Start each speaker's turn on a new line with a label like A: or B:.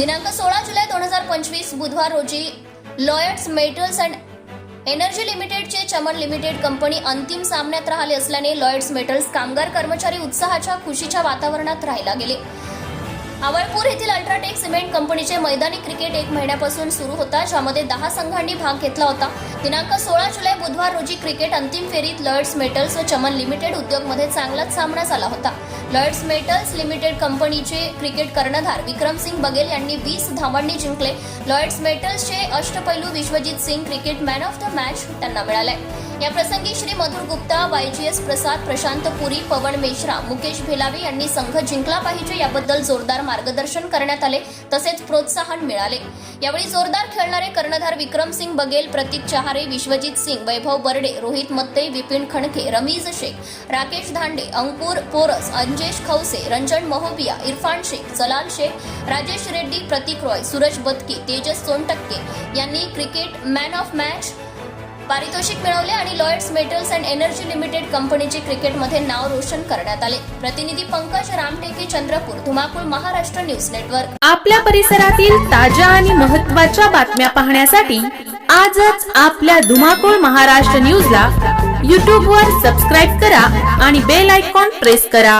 A: दिनांक सोळा जुलै दोन हजार पंचवीस बुधवार रोजी लॉयड्स मेटल्स अँड एनर्जी लिमिटेडचे चमन लिमिटेड कंपनी अंतिम सामन्यात राहिले असल्याने लॉयड्स मेटल्स कामगार कर्मचारी उत्साहाच्या खुशीच्या वातावरणात राहायला गेले. आवळपूर येथील अल्ट्राटेक सिमेंट कंपनीचे मैदानी क्रिकेट एक महिन्यापासून सुरू होता ज्यामध्ये दहा संघांनी भाग घेतला होता. दिनांक सोळा जुलै बुधवार रोजी क्रिकेट अंतिम फेरीत लॉयड्स मेटल्स व चमन लिमिटेड उद्योगमध्ये चांगलाच सामना झाला होता. लॉयड्स मेटल्स लिमिटेड कंपनीचे क्रिकेट कर्णधार विक्रमसिंग बघेल यांनी वीस धावांनी जिंकले. लॉयड्स मेटल्सचे अष्टपैलू Vishwajit Singh cricket man of the match त्यांना मिळाले. या प्रसंगी श्री मधुर गुप्ता वायजीएस प्रसाद प्रशांत पुरी पवन मेश्रा मुकेश भेलावे यांनी संघ जिंकला पाहिजे याबद्दल जोरदार मार्गदर्शन करण्यात आले तसेच प्रोत्साहन मिळाले. यावेळी जोरदार खेळणारे कर्णधार विक्रम सिंग बघेल प्रतीक चहारे विश्वजित सिंग वैभव बर्डे रोहित मत्ते विपिन खणके रमीज शेख राकेश धांडे अंकुर पोरस अंजेश खवसे रंजन महोबिया इरफान शेख जलाल शेख राजेश रेड्डी प्रतीक रॉय सूरज बदके तेजस सोनटक्के यांनी क्रिकेट मॅन ऑफ मॅच पारितोषिक मिळवले आणि Lloyds metals and energy limited कंपनीचे क्रिकेटमध्ये नाव रोशन करण्यात आले. प्रतिनिधी पंकज रामटेके चंद्रपूर धुमाकूळ महाराष्ट्र न्यूज नेटवर्क.
B: आपल्या परिसरातील ताज्या आणि महत्त्वाच्या बातम्या पाहण्यासाठी आजच आपल्या धुमाकूळ महाराष्ट्र न्यूजला यूट्यूबवर सबस्क्राईब करा आणि बेल आयकॉन प्रेस करा.